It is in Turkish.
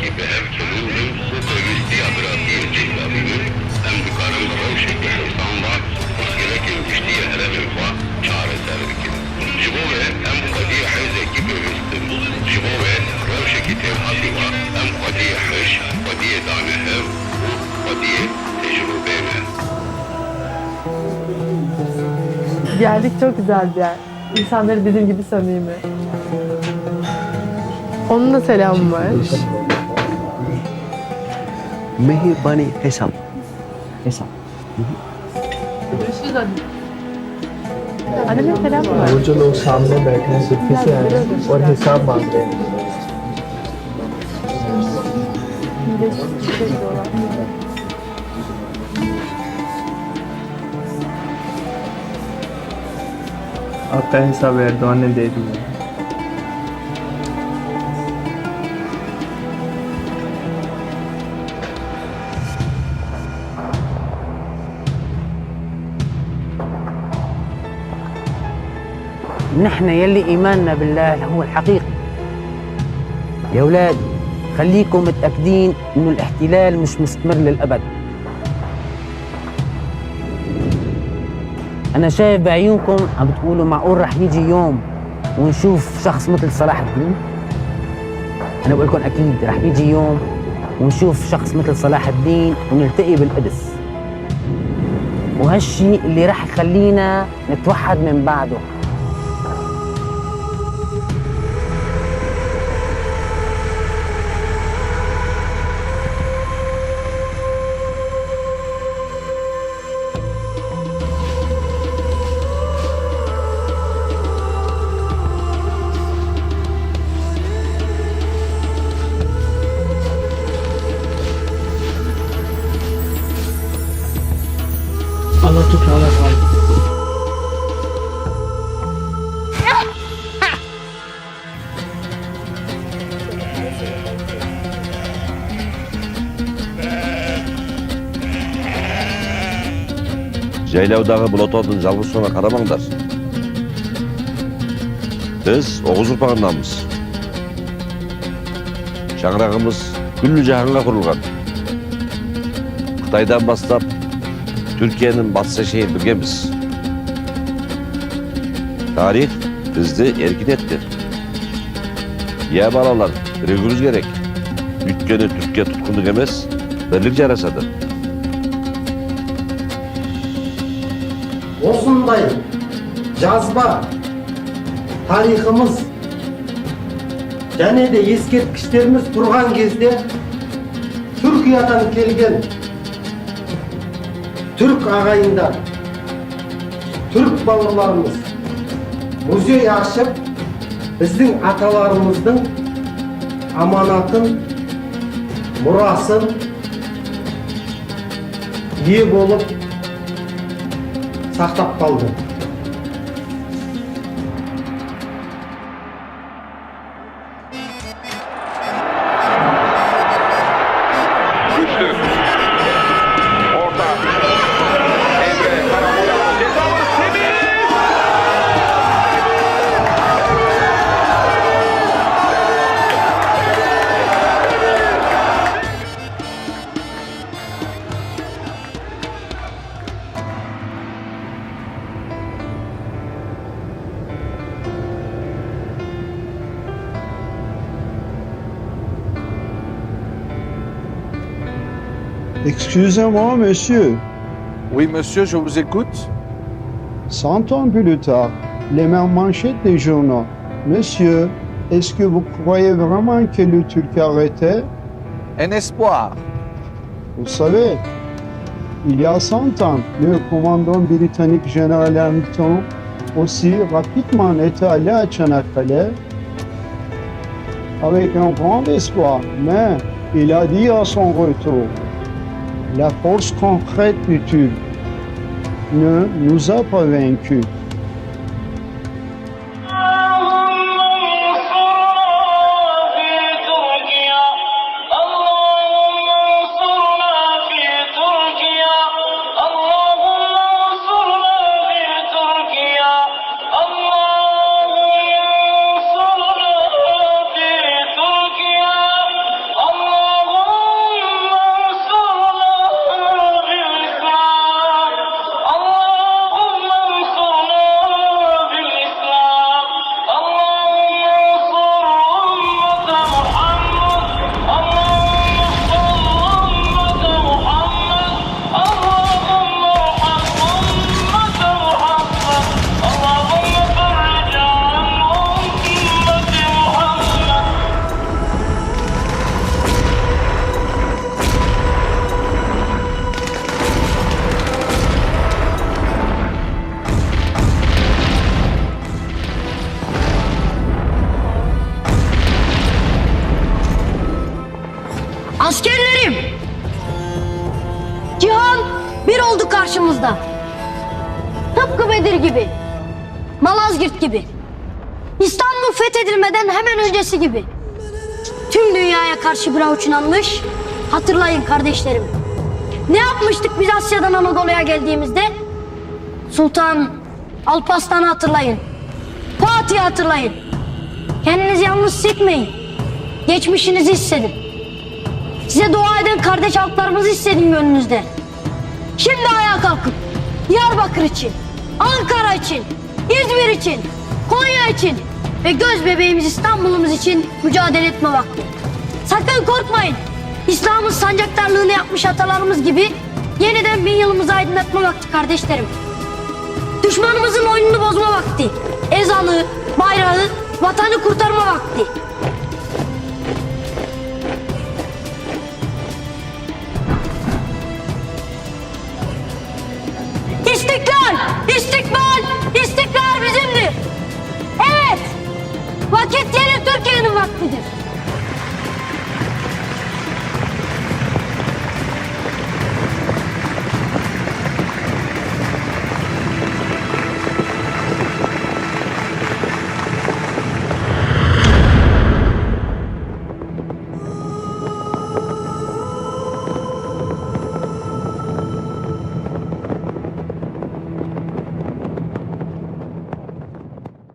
कि वह जुनून हम को कोई रिश्ते याद रहती है जिंदगी में हम दुकानों में रोश एक संस्थाओं का उसके लिए कि रिश्ते हर विफा चार सर के जिबो में हम कदी हज की भी रिश्ते जिबो में रोश की थे हाथी वा हम कदी हज कदी दाने है वो कदी tecrübe में Geldik çok güzel bir yer. İnsanları dediğim gibi samimi. Onun da selamı var. मेहरबानी hesap. Hesap. वो जो लोग सामने बैठे हैं सिर्फ़ से आए हैं और हिसाब मांग रहे हैं आपका हिसाब एरदोआन ने दे दिया نحن يلي إيماننا بالله هو الحقيقي. يا أولاد خليكم متأكدين إنه الاحتلال مش مستمر للأبد. أنا شايف بعيونكم عم بتقولوا معقول رح يجي يوم ونشوف شخص مثل صلاح الدين؟ أنا بقول لكم أكيد رح يجي يوم ونشوف شخص مثل صلاح الدين ونلتقي بالقدس. وهالشي اللي رح يخلينا نتوحد من بعده. Жайлаудағы Бұлатаудың жалғыз суына қарамаңдар. Біз Оғыз ұрпағынданбыз. Шаңырағымыз күллі жаһанға құрылған. Қытайдан бастап Türkiye'nin batысы шейін біргеміз. Tarih бізді еркін етті. Иә балалар, бірігіміз керек. Өйткені Türkiye тұтқындық емес, бірлік жарасады. осындай жазба тарихымыз және де ескерткіштеріміз тұрған кезде түркиядан келген түрк ағайындар түрк бауырларымыз музей ашып біздің аталарымыздың аманатын мұрасын ие болып saklap kaldı. Excusez-moi, monsieur. Oui, monsieur, je vous écoute. Cent ans plus tard, les mêmes manchettes des journaux. Monsieur, est-ce que vous croyez vraiment que le Turc arrêté? Un espoir. Vous savez, il y a 100 ans, le commandant britannique général Hamilton aussi rapidement était allé à Çanakkale avec un grand espoir, mais il a dit à son retour, la force concrète du Turc ne nous a pas vaincus. Askerlerim! Cihan bir oldu karşımızda. Tıpkı Bedir gibi. Malazgirt gibi. İstanbul fethedilmeden hemen öncesi gibi. Tüm dünyaya karşı bir avuç inanmış. Hatırlayın kardeşlerim. Ne yapmıştık biz Asya'dan Anadolu'ya geldiğimizde? Sultan Alparslan'ı hatırlayın. Fatih'i hatırlayın. Kendinizi yalnız hissetmeyin. Geçmişinizi hissedin. Size dua eden kardeş halklarımızı hissedin gönlünüzde. Şimdi ayağa kalkın. Diyarbakır için, Ankara için, İzmir için, Konya için ve göz bebeğimiz İstanbul'umuz için mücadele etme vakti. Sakın korkmayın. İslam'ın sancaktarlığını yapmış atalarımız gibi yeniden bin yılımızı aydınlatma vakti kardeşlerim. Düşmanımızın oyununu bozma vakti. Ezanı, bayrağı, vatanı kurtarma vakti. İstikbal, istikrar bizimdir. Evet, vakit yeni Türkiye'nin vaktidir.